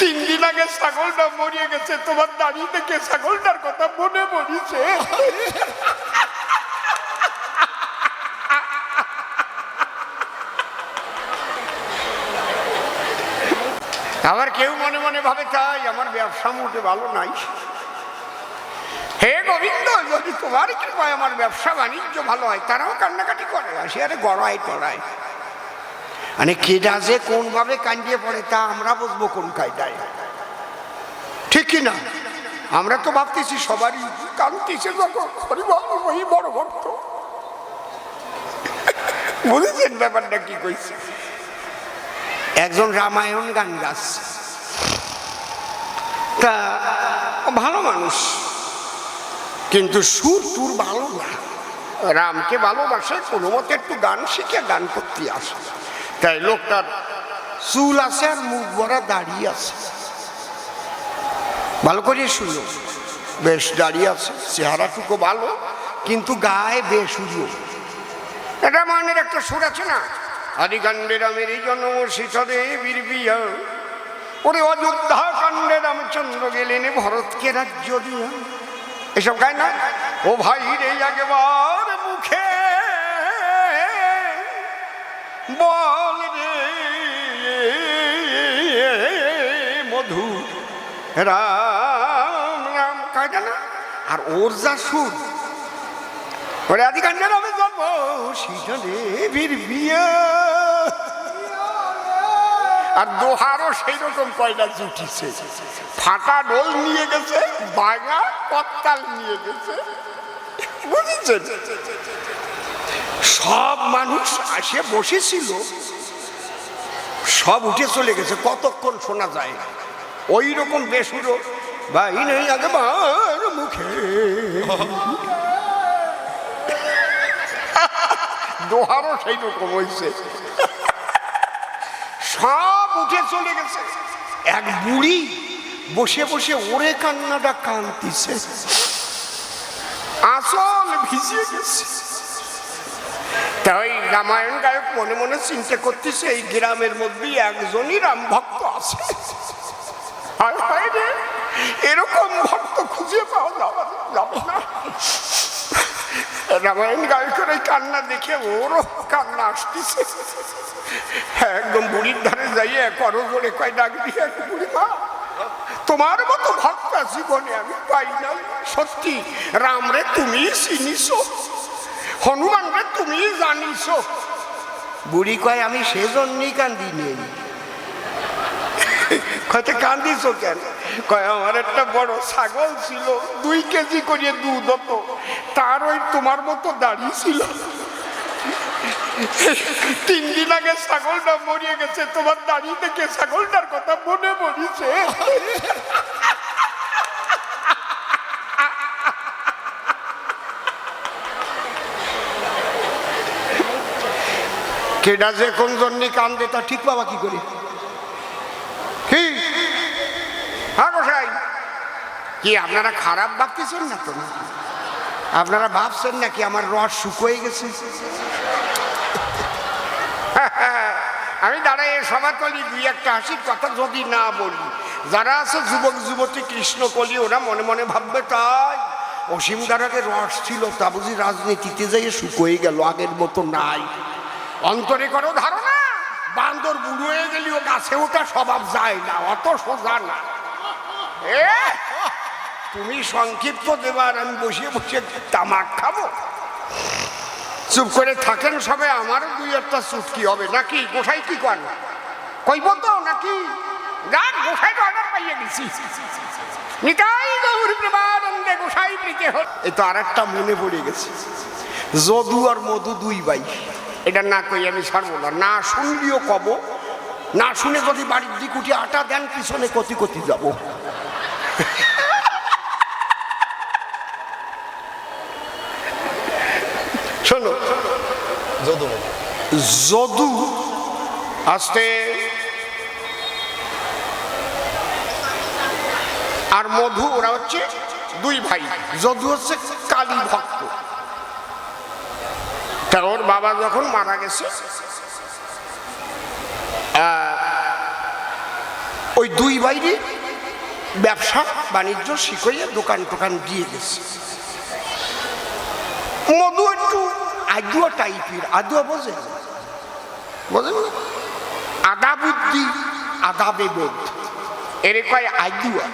তিন দিন আগে ছাগলটা মরিয়ে গেছে, তোমার দাঁড়িয়ে দেখে ছাগলটার কথা মনে পড়িছে। আবার কেউ মনে মনে ভাবে, তাই আমার ব্যবসা মোটে ভালো নাই। হে গোবিন্দ, যদি তোমার কৃপায় আমার ব্যবসা বাণিজ্য ভালো হয়, তারাও কান্নাকাটি করে, আসি আরে গড়ায় টড়াই মানে কেডা যে কোনভাবে কান্দিয়ে পড়ে তা আমরা বুঝব কোন কায়দায়। ঠিক না? আমরা তো ভাবতেছি সবারই কান্দিছে বড় ভক্ত। বুঝেছেন ব্যাপারটা কি কইছে? একজন রামায়ণ গান গাচ্ছে। তা ভালো মানুষ, কিন্তু সুর টুর ভালো না। রামকে ভালোবাসে, কোনো মতে একটু গান শিখে গান করতে আসে। তাই লোকটার চুল আছে আর মুখ ভরা দাঁড়িয়ে আছে। ভালো করে শুনো। বেশ দাঁড়িয়ে আছে চেহারাটুকু ভালো কিন্তু গায়ে বেশ উজো। এটা মানের একটা সুর আছে না? আদিকাণ্ডে রামের এই জন্ম সীতাদে বীর বিয়া। ওরে অযোধ্যা কাণ্ডে রামচন্দ্র গেলেন ভরতকে রাজ্য দিয়া। এসব গায় না? ও ভাই রে, একবার বল রে মধু। রাম রাম কায়দা না আর ওর যা সুর। ওরে আদিকাণ্ডের হবে জন্ম সীতা দেবীর বিয়ে। আর দোহারও সেই রকম কয়লা জুটিছে। ফাটা ডোল নিয়ে গেছে বাঙা কত্তাল নিয়ে গেছে। বুঝেছেন? সব মানুষ আসে, বসেছিল। সব উঠে চলে গেছে, কতক্ষণ শোনা যায় না। ওই রকম বেসুরো, ভাই নেই আগে মুখে। দোহারও সেই রকম হয়েছে সব উঠে চলে গেছে। এক বুড়ি বসে বসে ওরে কান্নাটা কান্দিছে আসল ভিজিয়ে গেছে। তাই রামায়ণ গায়ক মনে মনে চিন্তা করতেছে, এই গ্রামের মধ্যে একজনই রাম ভক্ত আছে। এরকম ভক্ত খুঁজে পাওয়া যাবে না রামায়ণ গায়কের এই কান্না দেখে ওরও কান্না আসতেছে। একদম বুড়ির ধারে যাইয়ে করো জোরে কয় ডাক দিয়ে বুড়ি মা, তোমার মতো ভক্তা জীবনে আমি পাই না সত্যি, রাম রে তুমি চিনিস। হনুমান রে তুমি জানিস। বুড়ি কয় আমি সেজন্যই কান্দি নেই কয়তে কান্দিস কেন? কয় আমার একটা বড় ছাগল ছিল দুই কেজি করিয়ে দুধ হতো। তার ওই তোমার মতো দাঁড়িয়ে ছিল। তিন দিন আগে ছাগলটা মরিয়ে গেছে তোমার দাঁড়িয়ে দেখে ছাগলটার কথা মনে পড়িছে। কেডা যে কোন জন্যে কান্দে তা ঠিক পাবা কি করে? কি? হ্যাঁ কি, আপনারা খারাপ ভাবতেছেন না তো আপনারা ভাবছেন নাকি আমার রস শুকোয় গেছে? আমি দাঁড়াই সমাতলি দুই একটা হাসির কথা যদি না বলি। যারা আছে যুবক, যুবতী, কৃষ্ণকলি, ওরা মনে মনে ভাববে তাই। অসীম দ্বারাকে রস ছিল, তা বুঝি রাজনীতিতে যাইয়ে শুকোয় গেল, আগের মতো নাই। অন্তরে করো ধারণা। বান্দর বুড়ো হয়ে গেলেও গাছে ওঠা স্বভাব যায় না, অত সোজা না। এ, তুমি সংক্ষিপ্ত দেবার, আমি বসিয়ে বসে তামাক খাব। চুপ করে থাকেন সবে আমারও দুই একটা চুটকি হবে নাকি? গোসাই কি কর কইব তো নাকি? যাক গোসাই অর্ডার পাইয়ে দিছি। নিতাই গৌর প্রেমানন্দে গোসাই প্রীতি হল। এই তো আর একটা মনে পড়ে গেছে। যদু আর মধু দুই ভাই। এটা না কই আমি ছাড়বো না। না শুনলিও কব না শুনে যদি বাড়ির দিকুটি আটা দেন পিছনে কতি কতি যাব। শোনো যদু। যদু আসতে আর মধু ওরা হচ্ছে দুই ভাই। যদু হচ্ছে কালী ভক্ত। বাবা যখন মারা গেছে ওই দুই বাইরে ব্যবসা বাণিজ্য শিখাইয়া দোকান টোকান দিয়ে গেছে। মধু একটু আদুয়া টাইপের, আদুয়া বোঝে বোঝেন? আদা বুদ্ধি, আদা বেবোধ এর কয় আদুয়া?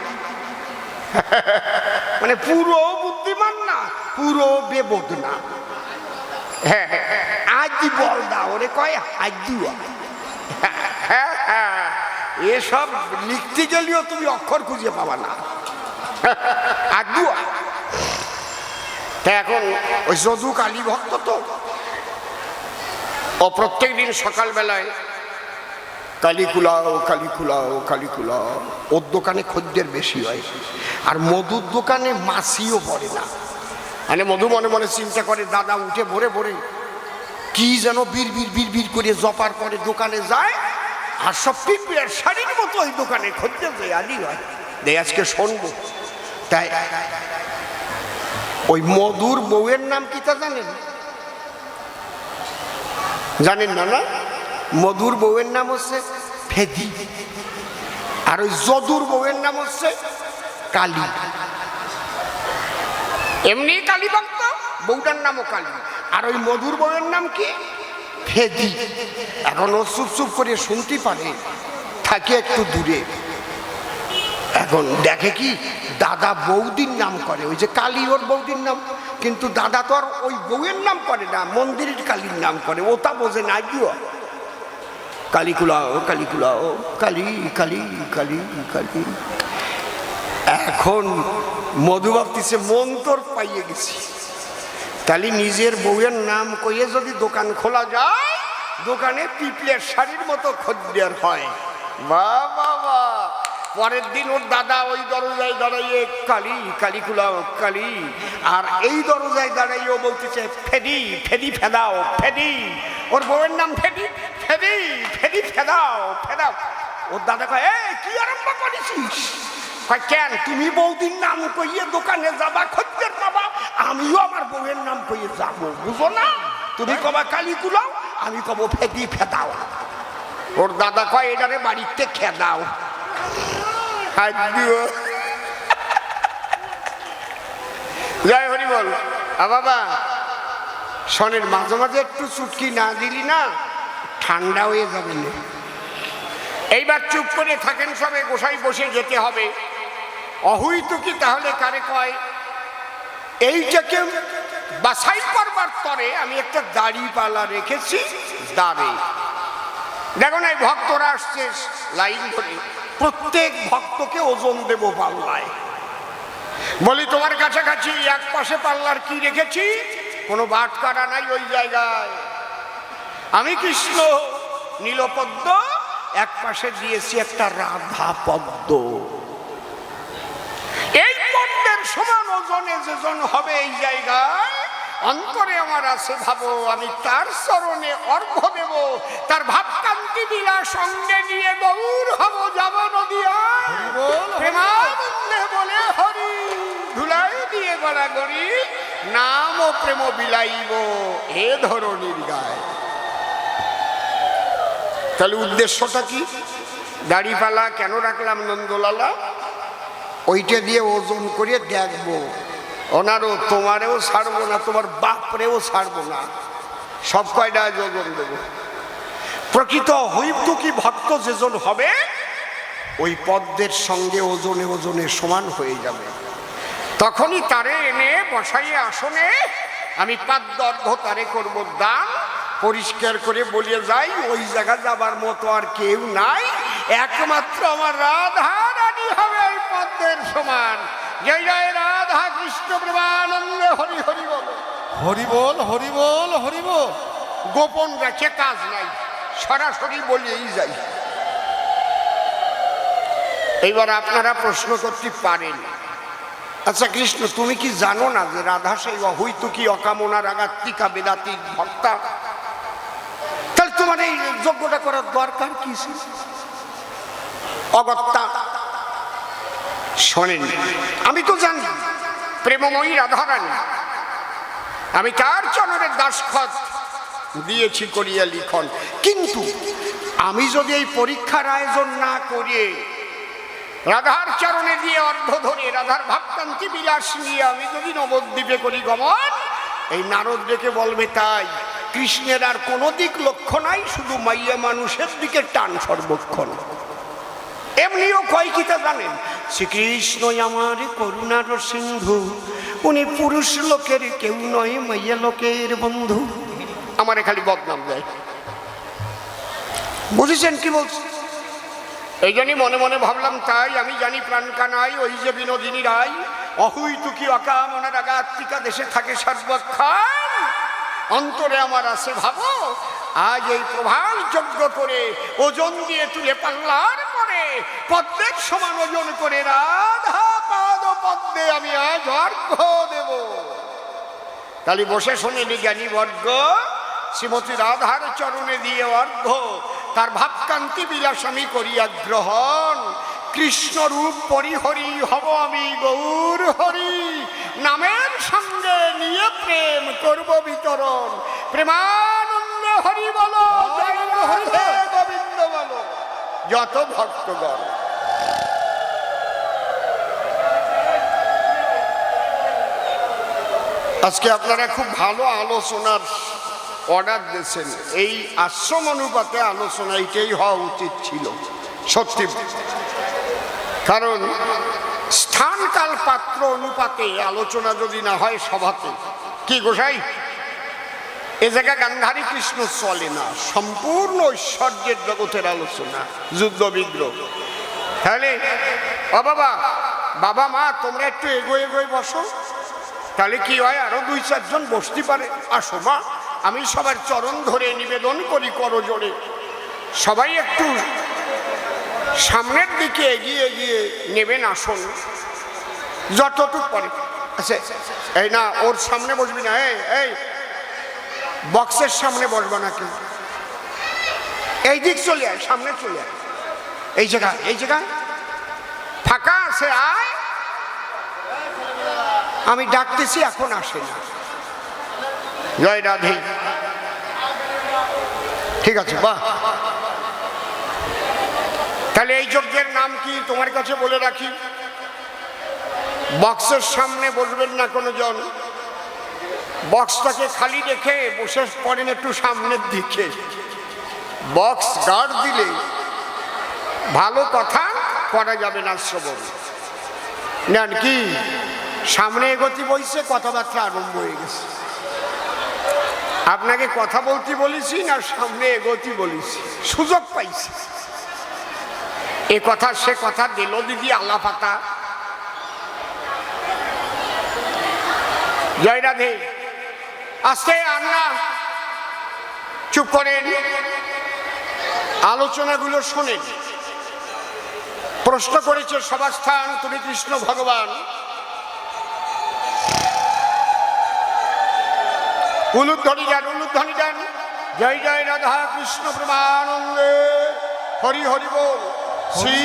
মানে পুরো বুদ্ধিমান না, পুরো বেবোধ না। হ্যাঁ হ্যাঁ, আদি বলদা ওরে কয় আদুয়া হ্যাঁ, হ্যাঁ, এসব লিখতে গেলেও তুমি অক্ষর খুঁজে পাবা না। আদুয়া তা এখন ওই যদু কালী ভক্ত তো। ও প্রত্যেক দিন সকালবেলায় কালী কুলাও কালী কুলাও কালী কুলাও ওর দোকানে খদ্দের বেশি হয়। আর মধুর দোকানে মাসিও পড়ে না। মানে মধু মনে মনে চিন্তা করে, দাদা উঠে ভরে ভরে কি যেন বীর বীর বীর বীর করে জপার করে দোকানে যায় আর সব পিঁপড়ের শাড়ির মতো ওই দোকানে খদ্দের যায়, আলি হয়। দে আজকে শুনব। তাই ওই মধুর বউয়ের নাম কি তা জানেন? জানেন না না? মধুর বউয়ের নাম হচ্ছে ফেদি। আর ওই যদুর বউয়ের নাম হচ্ছে কালী। এমনি কালী ভক্ত? বউটার নামও কালী। আর ওই মধুর বউয়ের নাম কি? ফেদি। এখন ও চুপ চুপ করে শুনতে পারে। থাকে একটু দূরে। এখন দেখে কি দাদা বৌদির নাম করে। ওই যে কালী ওর বৌদির নাম। কিন্তু দাদা তো আর ওই বউয়ের নাম করে না, মন্দিরের কালীর নাম করে। ও তা বোঝে না দিও কালী কুলাও কালী কুলাও কালী কালী কালী কালী। এখন মধু ভাবতেছে মন তোর পাইয়ে গেছি। তাহলে নিজের বউয়ের নাম কইয়ে যদি দোকান খোলা যায়, দোকানে পিপলের শাড়ির মতো খদ্দের হয়। বাবা পরের দিন ওর দাদা ওই দরজায় দাঁড়াইয়ে, কালি, কালী কুলাও, কালী। আর এই দরজায় দাঁড়াইয়ে ও বলতেছে, ফেদি ফেদি ফেদাও, ফেদি। ওর বউয়ের নাম ফেদি ফেদি ফেদি ফেদাও ফেদাও। ওর দাদা কয় এ কি আরম্ভ করেছিস? কেন তুমি বৌদির নাম কইয়ে দোকানে যাবা, খদ্দের পাবা, আমিও আমার বউয়ের নাম কইয়ে যাব, বুঝো না? তুমি কবা কালী কুলাও, আমি কব ফেদি ফেদাও। ওর দাদা কয়, এটারে বাড়িতে খেদাও। জয় হরি বল। বাবা শোনেন মাঝে মাঝে একটু চুটকি না দিলি না, ঠান্ডা হয়ে যাবে এইবার চুপ করে থাকেন সবে, গোসাই বসে যেতে হবে। অহুইত কি তাহলে কারে কয়? এইটাকে বাছাই করবার তরে আমি একটা দাড়ি পালা রেখেছি দাঁড়ে। দেখুন এই ভক্তরা আসছে লাইন ধরে। প্রত্যেক ভক্তকে ওজন দেব পাল্লায়। বলি, তোমার কাছাকাছি এক পাশে পাল্লার কি রেখেছি? কোনো বাট কাটা নাই ওই জায়গায়। আমি কৃষ্ণ নীলপদ্ম, এক পাশে দিয়েছি একটা রাধা পদ্ম সমান ওজনে যেজন হবে এই জায়গায় অন্তরে আমার আছে ভাবো আমি তার চরণে অর্ঘ দেব। তার ভাবকান্তি লীলা সঙ্গে নিয়ে দৌড় হব যাব নদিয়া। প্রেমানন্দে বলে হরি ধুলাই দিয়ে গড়াগড়ি নাম ও প্রেম বিলাইব এ ধরনের গায়। তাহলে উদ্দেশ্যটা কি? দাড়িপালা কেন রাখলাম নন্দলালা? ওইটা দিয়ে ওজন করে দেখব। ওনারও তোমারেও ছাড়বো না, তোমার বাপরেও ছাড়বো না। সব কয়টা ওজন দেবো? প্রকৃত হৈতুকি ভক্ত যেজন হবে? ওই পদ্মের সঙ্গে ওজনে ওজনে সমান হয়ে যাবে। তখনই তারে এনে বসাইয়ে আসনে আমি পাদ্য তারে করব, দান পরিষ্কার করে বলিয়ে যাই, ওই জায়গা যাবার মতো আর কেউ নাই, একমাত্র আমার রাধা। এই সমান। জয় জয় রাধা কৃষ্ণ প্রেমানন্দ হরি হরি বল। হরি বল হরি বল হরি বল। গোপন রেখে কাজ নাই সরাসরি বলিয়েই যাই। এইবার আপনারা প্রশ্ন করতে পারেন। আচ্ছা কৃষ্ণ তুমি কি জানো না যে রাধা সেই অহৈতুকি অকামনা রাগাত্মিকা বেদাতি ভক্তা? তাহলে তোমার এই যজ্ঞটা করার দরকার কি? অগত্যা। শোনেন, আমি তো জানি, প্রেমময়ী রাধারানী, আমি তার চরণের দাসখত দিয়েছি করিয়া লিখন। কিন্তু আমি যদি এই পরীক্ষার আয়োজন না করিয়ে রাধার চরণে দিয়ে অর্ধ ধরে রাধার ভাবকান্তি বিলাস নিয়ে আমি যদি নবদ্বীপে করি গমন, এই নারদ ডেকে বলবে, তাই কৃষ্ণের আর কোনো দিক লক্ষ্য নাই, শুধু মাইয়া মানুষের দিকে টান সর্বক্ষণ। এমনিও কয় কিতা জানেন? শ্রীকৃষ্ণ আমার করুণার সিন্ধু, উনি পুরুষ লোকের কেউ নয়, মাইয়া লোকের বন্ধু। আমারে খালি বদনাম দেয়। বুঝেছেন কি বলছি? এই জন্যই মনে মনে ভাবলাম, তাই আমি জানি প্রাণ কানাই ওই যে বিনোদিনী রায় অহুই তুকি অকামনার আগাত্মিকা দেশে থাকে সর্বক্ষণ। অন্তরে আমার আছে, ভাবো, আজ এই প্রভাস যজ্ঞ করে ওজন দিয়ে তুলে পাল্লার পরে পদ্মের সমান ওজন করে রাধা পাদ পদ্মে আমি আজ অর্ঘ দেব। তাহলে বসে শোনেনি জ্ঞানী বর্গ, শ্রীমতী রাধার চরণে দিয়ে অর্ঘ তার ভাবকান্তি বিলাস আমি করিয়া গ্রহণ। কৃষ্ণ রূপ পরিহরি হব আমি গৌর হরি। নামের সঙ্গে নিয়ে প্রেম করব বিতরণ। প্রেমানন্দ হরি বলো, জয় গোবিন্দ বলো যত ভক্তগণ। আজকে আপনারা খুব ভালো আলোচনার অর্ডার দিয়েছেন। এই আশ্রম অনুপাতে আলোচনা এটাই হওয়া উচিত ছিল, সত্যি। কারণ স্থানকাল পাত্র অনুপাতে আলোচনা যদি না হয় সভাতে, কি গোসাই? এ জায়গা গান্ধারী কৃষ্ণ চলে না। সম্পূর্ণ ঐশ্বর্যের জগতের আলোচনা, যুদ্ধ বিগ্রহ। তাহলে, ও বাবা বাবা, মা, তোমরা একটু এগোয় এগোয় বসো। তাহলে কি হয়, আরও দুই, চারজন বসতে পারে। আসো, মা, আমি সবার চরণ ধরে নিবেদন করি করো জোরে। সবাই একটু সামনের দিকে এগিয়ে এগিয়ে নেবেন আসন। যতটুক পারে। আচ্ছা এই না, ওর সামনে বসবি না। এই এই বক্সের সামনে বসবা না কেউ এই দিক চলে আয়, সামনে চলে আয়। এই জায়গা এই জায়গা। ফাঁকা আছে, আয়। আমি ডাকতেছি, এখন আসে না। জয় রাধে। ঠিক আছে, বাহ। তাহলে এই যজ্ঞের নাম কি? তোমার কাছে বলে রাখি। বক্সের সামনে বসবেন না কোনো জন বক্সটাকে খালি রেখে বসে পড়েন একটু সামনের দিকে। বক্স গার্ড দিলে ভালো কথা করা যাবে না শ্রবণ। নেন কি? সামনে এগোতি বইছে, কথাবার্তা আরম্ভ হয়ে গেছে। আপনাকে কথা বলতে বলেছি না সামনে এগোতি বলেছি। সুযোগ পাইছি। এ কথা, সে কথা দিল দিদি আলাপাতা জয় রাধে। আস্তে আন্না চুপ করেন। আলোচনাগুলো শোনেন। প্রশ্ন করেছে সভাস্থান তুমি কৃষ্ণ ভগবান। উলুধ্বনি যান উলুধ্বনি যান জয় জয় রাধা কৃষ্ণ প্রেমানন্দে। হরি হরি বল। শ্রী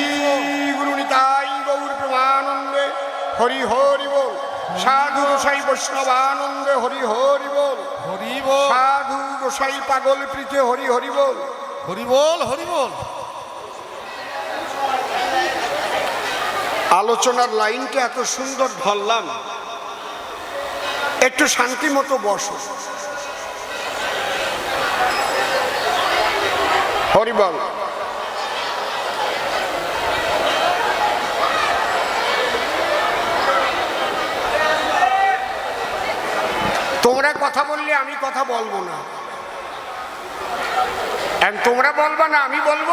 গুরু নিতাই গৌর প্রেমানন্দে। হরি হরি বল। সাধু গোসাই বৈষ্ণবানন্দে হরি হরি বল। হরি বল। সাধু গোসাই পাগল প্রীতে হরি হরি বল। হরি বল হরি বল। আলোচনার লাইনটা এত সুন্দর ধরলাম। একটু শান্তি মতো বসো। হরিবল তোমরা কথা বললে আমি কথা বলব না। তোমরা বলবা না আমি বলব